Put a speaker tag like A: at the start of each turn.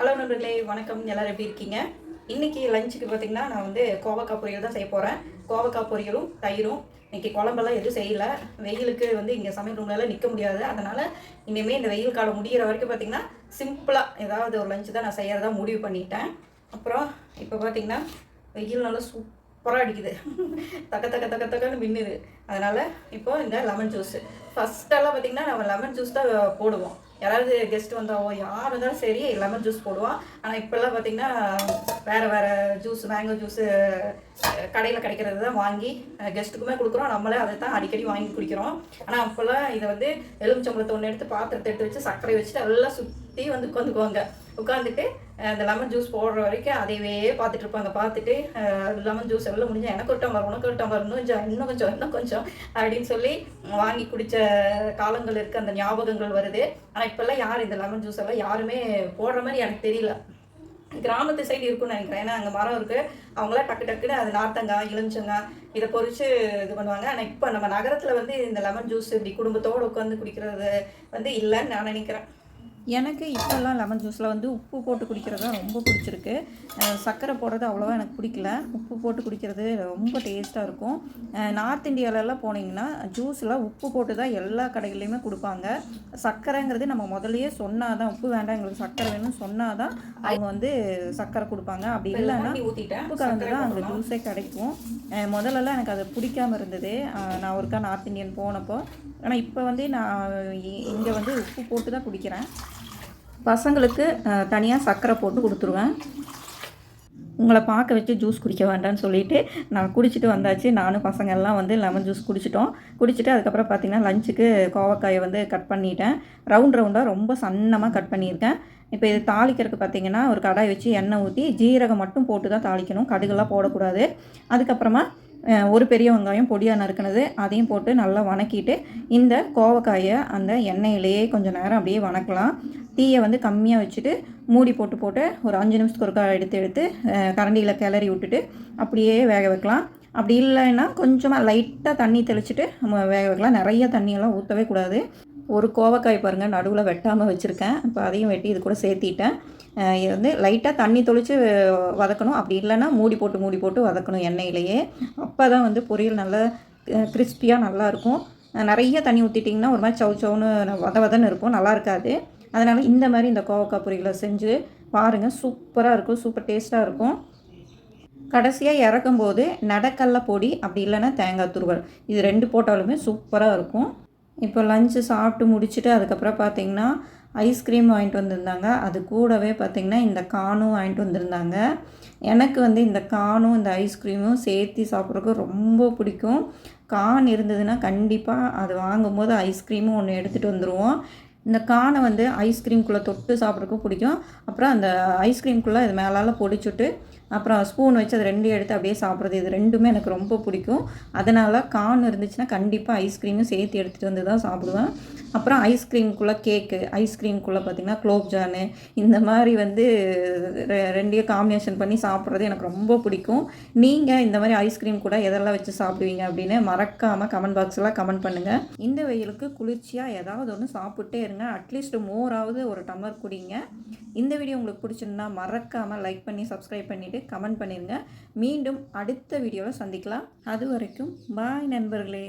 A: Hello நண்பர்களே வணக்கம். எல்லாரும் எப்படி இருக்கீங்க? இன்னைக்கு லஞ்சுக்கு பார்த்தீங்கன்னா நான் வந்து கோவக்காய் பொரியல் தான் செய்ய போகிறேன் கோவக்காய் பொரியலும் தயிரும். இன்னைக்கு குழம்பெல்லாம் எதுவும் செய்யலை. வெயிலுக்கு வந்து இங்கே சமையல் ரூம்லலாம் நிற்க முடியாது. அதனால் இனிமேல் இந்த வெயில் காலம் முடிகிற வரைக்கும் பார்த்தீங்கன்னா சிம்பிளாக ஏதாவது ஒரு லஞ்சு தான் நான் செய்யறதா முடிவு பண்ணிட்டேன். அப்புறம் இப்போ பார்த்தீங்கன்னா வெயில் நல்லா சூப்பராக அடிக்குது. தக்க தக்க தக்க தக்கன்னு மின்னுது. அதனால் இப்போ இந்த லெமன் ஜூஸு ஃபஸ்ட்டெல்லாம் பார்த்தீங்கன்னா நம்ம லெமன் ஜூஸ் தான் போடுவோம். யாராவது கெஸ்ட் வந்தாவோ யார் இருந்தாலும் சரி லெமன் ஜூஸ் போடுவோம் ஆனால் இப்போல்லாம் பார்த்தீங்கன்னா வேறு வேறு ஜூஸ் மேங்கோ ஜூஸு கடையில் கிடைக்கிறது தான் வாங்கி கெஸ்ட்டுக்குமே கொடுக்குறோம். நம்மளே அதை தான் அடிக்கடி வாங்கி குடிக்கிறோம். ஆனால் அப்போல்லாம் இதை வந்து எலுமிச்சம்பழத்தை ஒன்று எடுத்து பாத்திரத்தை எடுத்து வச்சு சர்க்கரை வச்சுட்டு எல்லாம் சுற்றி வந்து உட்காந்துக்குவாங்க. உட்காந்துட்டு அந்த லெமன் ஜூஸ் போடுற வரைக்கும் அதையவே பார்த்துட்டு இருப்பாங்க. பார்த்துட்டு லெமன் ஜூஸ் எவ்வளோ முடிஞ்சால் எனக்கு ஒரு டம்ளர் உனக்கு ஒரு டம்ளர் இன்னும் கொஞ்சம் இன்னும் கொஞ்சம் இன்னும் கொஞ்சம் அப்படின்னு சொல்லி வாங்கி குடித்த காலங்கள் இருக்குது அந்த ஞாபகங்கள் வருது. ஆனால் இப்போல்லாம் யார் இந்த லெமன் ஜூஸ் எல்லாம் யாருமே போடுற மாதிரி எனக்கு தெரியல. கிராமத்து சைடு இருக்கும்னு நினைக்கிறேன். ஏன்னா அங்கே மரம் இருக்குது அவங்களாம் டக்கு டக்குன்னு அது நார்த்தங்காய் இளஞ்சங்காய் இதை பொறிச்சு இது பண்ணுவாங்க. ஆனால் இப்போ நம்ம நகரத்தில் வந்து இந்த லெமன் ஜூஸ் இப்படி குடும்பத்தோடு உட்காந்து குடிக்கிறது வந்து இல்லைன்னு நான் நினைக்கிறேன்.
B: எனக்கு இப்போல்லாம் லெமன் ஜூஸில் வந்து உப்பு போட்டு குடிக்கிறது தான் ரொம்ப பிடிச்சிருக்கு. சர்க்கரை போடுறது அவ்வளோவா எனக்கு பிடிக்கல. உப்பு போட்டு குடிக்கிறது ரொம்ப டேஸ்ட்டாக இருக்கும். நார்த் இந்தியாவிலலாம் போனீங்கன்னா ஜூஸில் உப்பு போட்டு தான் எல்லா கடைகள்லையுமே கொடுப்பாங்க. சர்க்கரைங்கிறது நம்ம முதல்லயே சொன்னால் தான் உப்பு வேண்டாம் எங்களுக்கு சர்க்கரை வேணும்னு சொன்னால் தான் அவங்க வந்து சர்க்கரை கொடுப்பாங்க. அப்படி இல்லைன்னா உப்பு கலந்து தான் அங்கே ஜூஸே கிடைக்கும். முதல்லலாம் எனக்கு அது பிடிக்காம இருந்தது. நான் ஒருக்கா நார்த் இந்தியன் போனப்போ. ஆனால் இப்போ வந்து நான் இங்கே வந்து உப்பு போட்டு தான் குடிக்கிறேன். பசங்களுக்கு தனியாக சர்க்கரை போட்டு கொடுத்துருவேன். உங்களை பார்க்க வச்சு ஜூஸ் குடிக்க வேண்டாம்னு சொல்லிவிட்டு நான் குடிச்சிட்டு வந்தாச்சு. நானும் பசங்க எல்லாம் வந்து லெமன் ஜூஸ் குடிச்சிட்டோம். குடிச்சிட்டு அதுக்கப்புறம் பார்த்தீங்கன்னா லஞ்சுக்கு கோவக்காயை வந்து கட் பண்ணிட்டேன். ரவுண்ட் ரவுண்டாக ரொம்ப சன்னமாக கட் பண்ணியிருக்கேன். இப்போ இது தாளிக்கிறதுக்கு பார்த்தீங்கன்னா ஒரு கடாய் வச்சு எண்ணெய் ஊற்றி ஜீரகம் மட்டும் போட்டு தான் தாளிக்கணும். கடுகெல்லாம் போடக்கூடாது. அதுக்கப்புறமா ஒரு பெரிய வெங்காயம் பொடியாக நறுக்கினது அதையும் போட்டு நல்லா வணக்கிட்டு இந்த கோவக்காயை அந்த எண்ணெயிலேயே கொஞ்சம் நேரம் அப்படியே வணக்கலாம். தீயை வந்து கம்மியாக வச்சுட்டு மூடி போட்டு போட்டு ஒரு அஞ்சு நிமிஷத்துக்கு ஒருக்கா எடுத்து எடுத்து கரண்டியில் கிளறி விட்டுட்டு அப்படியே வேக வைக்கலாம். அப்படி இல்லைன்னா கொஞ்சமாக லைட்டாக தண்ணி தெளிச்சிட்டு நம்ம வேக வைக்கலாம். நிறைய தண்ணியெல்லாம் ஊற்றவே கூடாது. ஒரு கோவக்காய் பாருங்கள் நடுவில் வெட்டாமல் வச்சுருக்கேன். இப்போ அதையும் வெட்டி இது கூட சேர்த்திட்டேன். இது வந்து லைட்டாக தண்ணி தொளிச்சு வதக்கணும். அப்படி இல்லைன்னா மூடி போட்டு மூடி போட்டு வதக்கணும் எண்ணெயிலேயே. அப்போ தான் வந்து பொரியல் நல்லா கிறிஸ்பியாக நல்லாயிருக்கும் நிறைய தண்ணி ஊற்றிட்டிங்கன்னா ஒரு மாதிரி சவு சவுன்னு வத வதன்னு இருக்கும். நல்லா இருக்காது. அதனால் இந்த மாதிரி இந்த கோவக்காய் பொரியலை செஞ்சு பாருங்கள் சூப்பராக இருக்கும். சூப்பர் டேஸ்ட்டாக இருக்கும். கடைசியாக இறக்கும்போது நடக்கல்ல பொடி அப்படி இல்லைன்னா தேங்காய் துருவல். இது ரெண்டு போட்டாலுமே சூப்பராக இருக்கும். இப்போ லஞ்சு சாப்பிட்டு முடிச்சுட்டு அதுக்கப்புறம் பார்த்தீங்கன்னா ஐஸ்கிரீம் வாங்கிட்டு வந்திருந்தாங்க. அது கூடவே பார்த்திங்கன்னா இந்த கானும் வாங்கிட்டு வந்திருந்தாங்க. எனக்கு வந்து இந்த கானும் இந்த ஐஸ்கிரீமும் சேர்த்து சாப்பிட்றதுக்கு ரொம்ப பிடிக்கும். கான் இருந்ததுன்னா கண்டிப்பாக அது வாங்கும்போது ஐஸ்கிரீமும் ஒன்று எடுத்துகிட்டு வந்துடுவோம் இந்த கானை வந்து ஐஸ்கிரீம்குள்ளே தொட்டு சாப்பிட்றதுக்கும் பிடிக்கும். அப்புறம் அந்த ஐஸ்கிரீம்குள்ளே இது மேலால் பொடிச்சுட்டு அப்புறம் ஸ்பூன் வச்சு அது ரெண்டையும் எடுத்து அப்படியே சாப்பிட்றது. இது ரெண்டுமே எனக்கு ரொம்ப பிடிக்கும். அதனால் கான் இருந்துச்சுன்னா கண்டிப்பாக ஐஸ்கிரீமும் சேர்த்து எடுத்துகிட்டு வந்து தான் சாப்பிடுவேன். அப்புறம் ஐஸ்கிரீம்குள்ளே கேக்கு ஐஸ்கிரீம்குள்ளே பார்த்திங்கன்னா குலோப்ஜானு இந்த மாதிரி வந்து ரெ- ரெண்டையும் காம்பினேஷன் பண்ணி சாப்பிட்றது எனக்கு ரொம்ப பிடிக்கும். நீங்கள் இந்த மாதிரி ஐஸ்கிரீம் கூட எதெல்லாம் வச்சு சாப்பிடுவீங்க அப்படின்னு மறக்காமல் கமெண்ட் பாக்ஸில் கமெண்ட் பண்ணுங்கள் இந்த வெயிலுக்கு குளிர்ச்சியாக ஏதாவது ஒன்று சாப்பிட்டே இருங்க. அட்லீஸ்ட் மோராவது ஒரு டம்ளர் குடிங்க. இந்த வீடியோ உங்களுக்கு பிடிச்சிருந்தா மறக்காமல் லைக் பண்ணி சப்ஸ்கிரைப் பண்ணிவிட்டு கமெண்ட் பண்ணிடுங்க மீண்டும் அடுத்த வீடியோவில் சந்திக்கலாம். அது வரைக்கும் பாய் நண்பர்களே.